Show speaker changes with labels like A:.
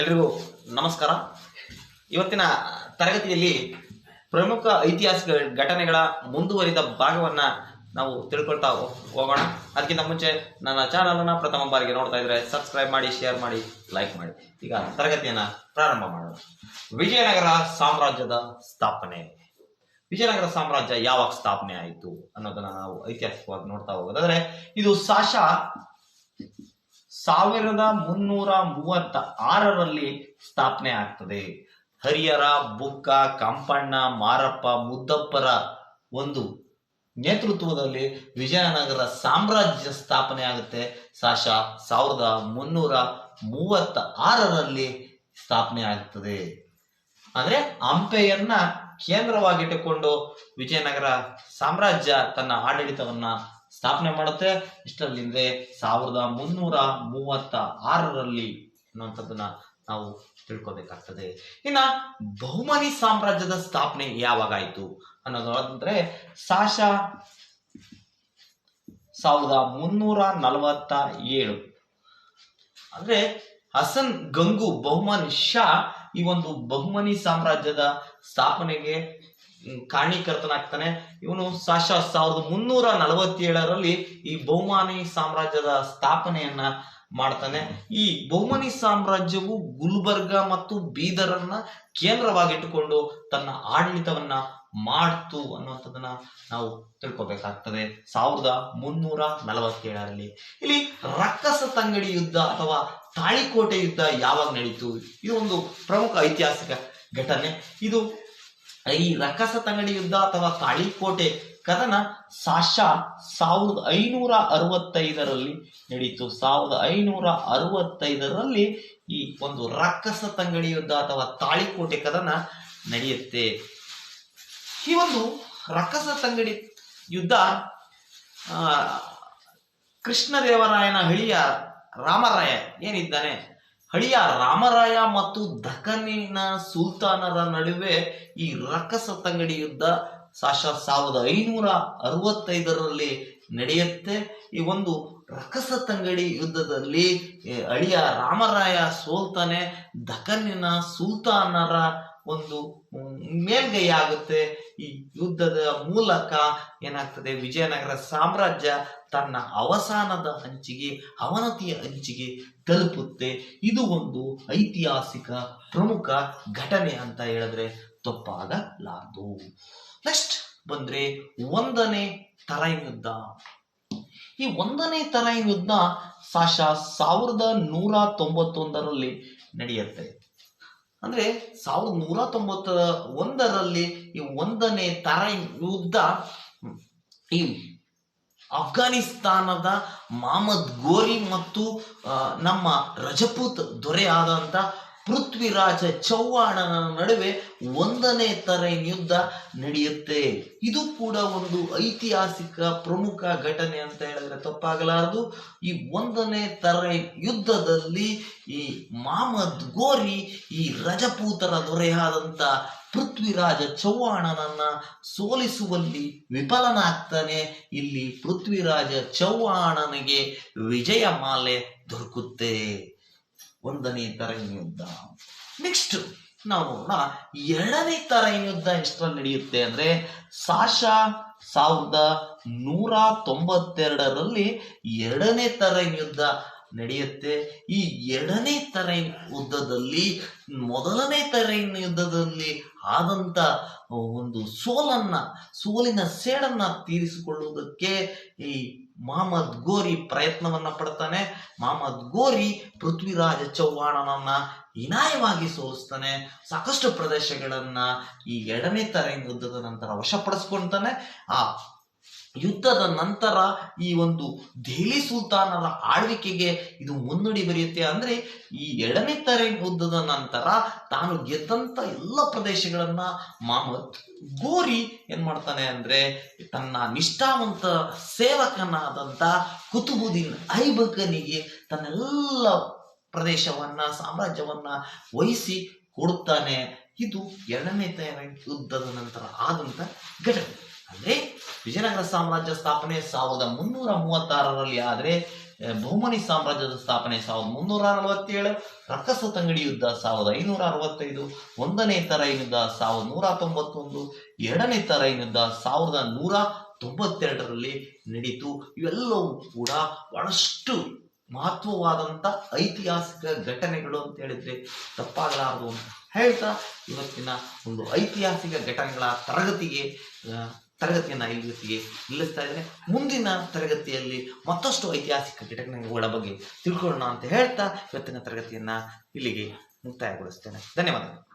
A: ಎಲ್ರಿಗೂ ನಮಸ್ಕಾರ. ಇವತ್ತಿನ ತರಗತಿಯಲ್ಲಿ ಪ್ರಮುಖ ಐತಿಹಾಸಿಕ ಘಟನೆಗಳ ಮುಂದುವರಿದ ಭಾಗವನ್ನ ನಾವು ತಿಳ್ಕೊಳ್ತಾ ಹೋಗೋಣ. ಅದಕ್ಕಿಂತ ಮುಂಚೆ ನನ್ನ ಚಾನಲ್ ಅನ್ನ ಪ್ರಥಮ ಬಾರಿಗೆ ನೋಡ್ತಾ ಇದ್ರೆ ಸಬ್ಸ್ಕ್ರೈಬ್ ಮಾಡಿ ಶೇರ್ ಮಾಡಿ ಲೈಕ್ ಮಾಡಿ. ಈಗ ತರಗತಿಯನ್ನ ಪ್ರಾರಂಭ ಮಾಡೋಣ. ವಿಜಯನಗರ ಸಾಮ್ರಾಜ್ಯದ ಸ್ಥಾಪನೆ. ವಿಜಯನಗರ ಸಾಮ್ರಾಜ್ಯ ಯಾವಾಗ ಸ್ಥಾಪನೆ ಆಯಿತು ಅನ್ನೋದನ್ನ ನಾವು ಐತಿಹಾಸಿಕವಾಗಿ ನೋಡ್ತಾ ಹೋಗೋದಾದ್ರೆ ಇದು ಸಾಶ ಸಾವಿರದ ಮುನ್ನೂರ ಮೂವತ್ತ ಆರರಲ್ಲಿ ಸ್ಥಾಪನೆ ಆಗ್ತದೆ. ಹರಿಹರ, ಬುಕ್ಕ, ಕಂಪಣ್ಣ, ಮಾರಪ್ಪ, ಮುದ್ದಪ್ಪರ ಒಂದು ನೇತೃತ್ವದಲ್ಲಿ ವಿಜಯನಗರ ಸಾಮ್ರಾಜ್ಯ ಸ್ಥಾಪನೆ ಆಗುತ್ತೆ. ಸಾಶ ಸಾವಿರದ ಮುನ್ನೂರ ಮೂವತ್ತ ಆರರಲ್ಲಿ ಸ್ಥಾಪನೆ ಆಗ್ತದೆ. ಅಂದ್ರೆ ಹಂಪೆಯನ್ನ ಕೇಂದ್ರವಾಗಿಟ್ಟುಕೊಂಡು ವಿಜಯನಗರ ಸಾಮ್ರಾಜ್ಯ ತನ್ನ ಆಡಳಿತವನ್ನ ಸ್ಥಾಪನೆ ಮಾಡುತ್ತೆ. ಇಷ್ಟರಲ್ಲಿಂದೆ ಸಾವಿರದ ಮುನ್ನೂರ ಮೂವತ್ತ ಆರರಲ್ಲಿ ಅನ್ನುವಂಥದ್ದನ್ನ ನಾವು ತಿಳ್ಕೊಬೇಕಾಗ್ತದೆ. ಇನ್ನ ಬಹುಮನಿ ಸಾಮ್ರಾಜ್ಯದ ಸ್ಥಾಪನೆ ಯಾವಾಗಾಯ್ತು ಅನ್ನೋದಂದ್ರೆ ಸಾಶ ಸಾವಿರದ ಮುನ್ನೂರ ನಲವತ್ತ ಏಳು. ಅಂದ್ರೆ ಹಸನ್ ಗಂಗು ಬಹುಮನ್ ಶಾ ಈ ಒಂದು ಬಹುಮನಿ ಸಾಮ್ರಾಜ್ಯದ ಸ್ಥಾಪನೆಗೆ ಕಾರಣೀಕರ್ತನಾಗ್ತಾನೆ. ಇವನು ಸಾಶ ಸಾವಿರದ ಮುನ್ನೂರ ನಲವತ್ತೇಳರಲ್ಲಿ ಈ ಬಹುಮಾನಿ ಸಾಮ್ರಾಜ್ಯದ ಸ್ಥಾಪನೆಯನ್ನ ಮಾಡ್ತಾನೆ. ಈ ಬಹುಮನಿ ಸಾಮ್ರಾಜ್ಯವು ಗುಲ್ಬರ್ಗ ಮತ್ತು ಬೀದರನ್ನ ಕೇಂದ್ರವಾಗಿಟ್ಟುಕೊಂಡು ತನ್ನ ಆಡಳಿತವನ್ನ ಮಾಡ್ತು ಅನ್ನುವಂಥದ್ದನ್ನ ನಾವು ತಿಳ್ಕೊಬೇಕಾಗ್ತದೆ. ಸಾವಿರದ ಮುನ್ನೂರ ನಲವತ್ತೇಳರಲ್ಲಿ. ಇಲ್ಲಿ ರಕ್ಕಸ ತಂಗಡಿ ಯುದ್ಧ ಅಥವಾ ತಾಳಿಕೋಟೆ ಯುದ್ಧ ಯಾವಾಗ ನಡೀತು? ಇದು ಒಂದು ಪ್ರಮುಖ ಐತಿಹಾಸಿಕ ಘಟನೆ. ಇದು ಈ ರಕ್ಕಸ ತಂಗಡಿ ಯುದ್ಧ ಅಥವಾ ತಾಳಿಕೋಟೆ ಕದನ ಸಾಶ ಸಾವಿರದ ಐನೂರ ಅರವತ್ತೈದರಲ್ಲಿ ನಡೀತು. ಸಾವಿರದ ಐನೂರ ಅರವತ್ತೈದರಲ್ಲಿ ಈ ಒಂದು ರಕ್ಕಸ ತಂಗಡಿ ಯುದ್ಧ ಅಥವಾ ತಾಳಿಕೋಟೆ ಕದನ ನಡೆಯುತ್ತೆ. ಈ ಒಂದು ರಕ್ಕಸ ತಂಗಡಿ ಯುದ್ಧ ಕೃಷ್ಣದೇವರಾಯನ ಹಳಿಯ ರಾಮರಾಯ ಏನಿದ್ದಾನೆ? ಹಳಿಯ ರಾಮರಾಯ ಮತ್ತು ದಖನಿನ ಸುಲ್ತಾನರ ನಡುವೆ ಈ ರಕ್ಕಸ ತಂಗಡಿ ಯುದ್ಧ ಸಾಶ ಸಾವಿರದ ಐನೂರ ಅರವತ್ತೈದರಲ್ಲಿ ನಡೆಯುತ್ತೆ. ಈ ಒಂದು ರಕಸತಂಗಡಿ ಯುದ್ಧದಲ್ಲಿ ಅಳಿಯ ರಾಮರಾಯ ಸೋಲ್ತಾನೆ, ದಖನ್ನಿನ ಸುಲ್ತಾನರ ಒಂದು ಮೇಲ್ಗೈಯಾಗುತ್ತೆ ಈ ಯುದ್ಧದ ಮೂಲಕ ಏನಾಗ್ತದೆ, ವಿಜಯನಗರ ಸಾಮ್ರಾಜ್ಯ ತನ್ನ ಅವಸಾನದ ಹಂಚಿಗೆ ಅವನತಿಯ ಹಂಚಿಗೆ ತಲುಪುತ್ತೆ. ಇದು ಒಂದು ಐತಿಹಾಸಿಕ ಪ್ರಮುಖ ಘಟನೆ ಅಂತ ಹೇಳಿದ್ರೆ ತಪ್ಪಾಗಲಾರದು ನೆಕ್ಸ್ಟ್ ಬಂದ್ರೆ ಒಂದನೇ ತರೈನ್ ಯುದ್ಧ ಈ ಒಂದನೇ ತರೈನ್ ಯುದ್ಧ ಸಾಶ ಸಾವಿರದ ನೂರ ತೊಂಬತ್ತೊಂದರಲ್ಲಿ ನಡೆಯುತ್ತೆ. ಅಂದ್ರೆ ಸಾವಿರದ ನೂರ ತೊಂಬತ್ತ ಒಂದರಲ್ಲಿ ಈ ಒಂದನೇ ತರೈನ್ ಯುದ್ಧ ಈ ಅಫ್ಘಾನಿಸ್ತಾನದ ಮಹಮ್ಮದ್ ಗೋರಿ ಮತ್ತು ನಮ್ಮ ರಜಪೂತ್ ದೊರೆಯಾದಂತ ಪೃಥ್ವಿರಾಜ ಚೌಹಾಣನ ನಡುವೆ ಒಂದನೇ ತರೈನ್ ಯುದ್ಧ ನಡೆಯುತ್ತೆ. ಇದು ಕೂಡ ಒಂದು ಐತಿಹಾಸಿಕ ಪ್ರಮುಖ ಘಟನೆ ಅಂತ ಹೇಳಿದ್ರೆ ತಪ್ಪಾಗಲಾರದು. ಈ ಒಂದನೇ ತರೈನ್ ಯುದ್ಧದಲ್ಲಿ ಈ ಮಹಮ್ಮದ್ ಗೋರಿ, ಈ ರಜಪೂತರ ದೊರೆಯಾದಂತ ಪೃಥ್ವಿರಾಜ ಚೌಹಾಣನನ್ನ ಸೋಲಿಸುವಲ್ಲಿ ವಿಫಲನಾಗ್ತಾನೆ. ಇಲ್ಲಿ ಪೃಥ್ವಿರಾಜ ಚೌಹಾಣನಿಗೆ ವಿಜಯ ಮಾಲೆ ದೊರಕುತ್ತೆ. ಒಂದನೇ ತರೈನ್ ಯುದ್ಧ ನೆಕ್ಸ್ಟ್ ನಾವು ನೋಡೋಣ. ಎರಡನೇ ತರೈನ್ ಯುದ್ಧ ಎಷ್ಟರಲ್ಲಿ ನಡೆಯುತ್ತೆ ಅಂದ್ರೆ, ಸಾಶ ಸಾವಿರದ ನೂರ ತೊಂಬತ್ತೆರಡರಲ್ಲಿ ಎರಡನೇ ತರೈನ್ ಯುದ್ಧ ನಡೆಯುತ್ತೆ. ಈ ಎರಡನೇ ತರೈನ್ ಯುದ್ಧದಲ್ಲಿ ಮೊದಲನೇ ತರೈನ್ ಯುದ್ಧದಲ್ಲಿ ಆದಂತ ಒಂದು ಸೋಲನ್ನ, ಸೋಲಿನ ಸೇಡನ್ನ ತೀರಿಸಿಕೊಳ್ಳುವುದಕ್ಕೆ ಈ ಮಹಮ್ಮದ್ ಗೋರಿ ಪ್ರಯತ್ನವನ್ನ ಪಡ್ತಾನೆ ಮಹಮ್ಮದ್ ಗೋರಿ ಪೃಥ್ವಿರಾಜ ಚೌಹಾಣನನ್ನ ಹೀನಾಯವಾಗಿ ಸೋಲಿಸ್ತಾನೆ ಸಾಕಷ್ಟು ಪ್ರದೇಶಗಳನ್ನ ಈ ಎರಡನೇ ತರಂಗ ಯುದ್ಧದ ನಂತರ ವಶಪಡಿಸ್ಕೊಳ್ತಾನೆ ಆ ಯುದ್ಧದ ನಂತರ ಈ ಒಂದು ದೆಹಲಿ ಸುಲ್ತಾನರ ಆಳ್ವಿಕೆಗೆ ಇದು ಮುನ್ನುಡಿ ಬರೆಯುತ್ತೆ ಅಂದ್ರೆ ಈ ಎರಡನೇ ತರ ಯುದ್ಧದ ನಂತರ ತಾನು ಗೆದ್ದಂತ ಎಲ್ಲ ಪ್ರದೇಶಗಳನ್ನ ಮಾಮತ್ ಗೋರಿ ಏನ್ ಮಾಡ್ತಾನೆ ಅಂದ್ರೆ ತನ್ನ ನಿಷ್ಠಾವಂತ ಸೇವಕನಾದಂತ ಕುತುಬುದ್ದೀನ್ ಐಬಕನಿಗೆ ತನ್ನೆಲ್ಲ ಪ್ರದೇಶವನ್ನ, ಸಾಮ್ರಾಜ್ಯವನ್ನ ವಹಿಸಿ ಕೊಡುತ್ತಾನೆ. ಇದು ಎರಡನೇ ತರ ಯುದ್ಧದ ನಂತರ ಆದಂತ ಘಟನೆ. ಅಂದ್ರೆ ವಿಜಯನಗರ ಸಾಮ್ರಾಜ್ಯ ಸ್ಥಾಪನೆ ಸಾವಿರದ ಮುನ್ನೂರ ಮೂವತ್ತಾರರಲ್ಲಿ ಆದರೆ ಬಹುಮನಿ ಸಾಮ್ರಾಜ್ಯದ ಸ್ಥಾಪನೆ ಸಾವಿರದ ಮುನ್ನೂರ ನಲವತ್ತೇಳು, ರಕ್ಕಸ ತಂಗಡಿ ಯುದ್ಧ ಸಾವಿರದ ಐನೂರ ಅರವತ್ತೈದು, ಒಂದನೇ ತರೈನ್ ಯುದ್ಧ ಸಾವಿರದ ನೂರ ತೊಂಬತ್ತೊಂದು, ಎರಡನೇ ತರೈನ್ ಯುದ್ಧ ಸಾವಿರದ ನೂರ ತೊಂಬತ್ತೆರಡರಲ್ಲಿ ನಡೀತು. ಇವೆಲ್ಲವೂ ಕೂಡ ಬಹಳಷ್ಟು ಮಹತ್ವವಾದಂಥ ಐತಿಹಾಸಿಕ ಘಟನೆಗಳು ಅಂತ ಹೇಳಿದ್ರೆ ತಪ್ಪಾಗಲಾರದು ಅಂತ ಹೇಳ್ತಾ ಇವತ್ತಿನ ಒಂದು ಐತಿಹಾಸಿಕ ಘಟನೆಗಳ ತರಗತಿಗೆ ತರಗತಿಯನ್ನು ಇಲ್ಲಿಗೆ ನಿಲ್ಲಿಸ್ತಾ ಇದ್ದೇನೆ ಮುಂದಿನ ತರಗತಿಯಲ್ಲಿ ಮತ್ತಷ್ಟು ಐತಿಹಾಸಿಕ ಘಟನೆಗಳ ಬಗ್ಗೆ ತಿಳ್ಕೊಳ್ಳೋಣ ಅಂತ ಹೇಳ್ತಾ ಇವತ್ತಿನ ತರಗತಿಯನ್ನು ಇಲ್ಲಿಗೆ ಮುಕ್ತಾಯಗೊಳಿಸ್ತೇನೆ. ಧನ್ಯವಾದಗಳು.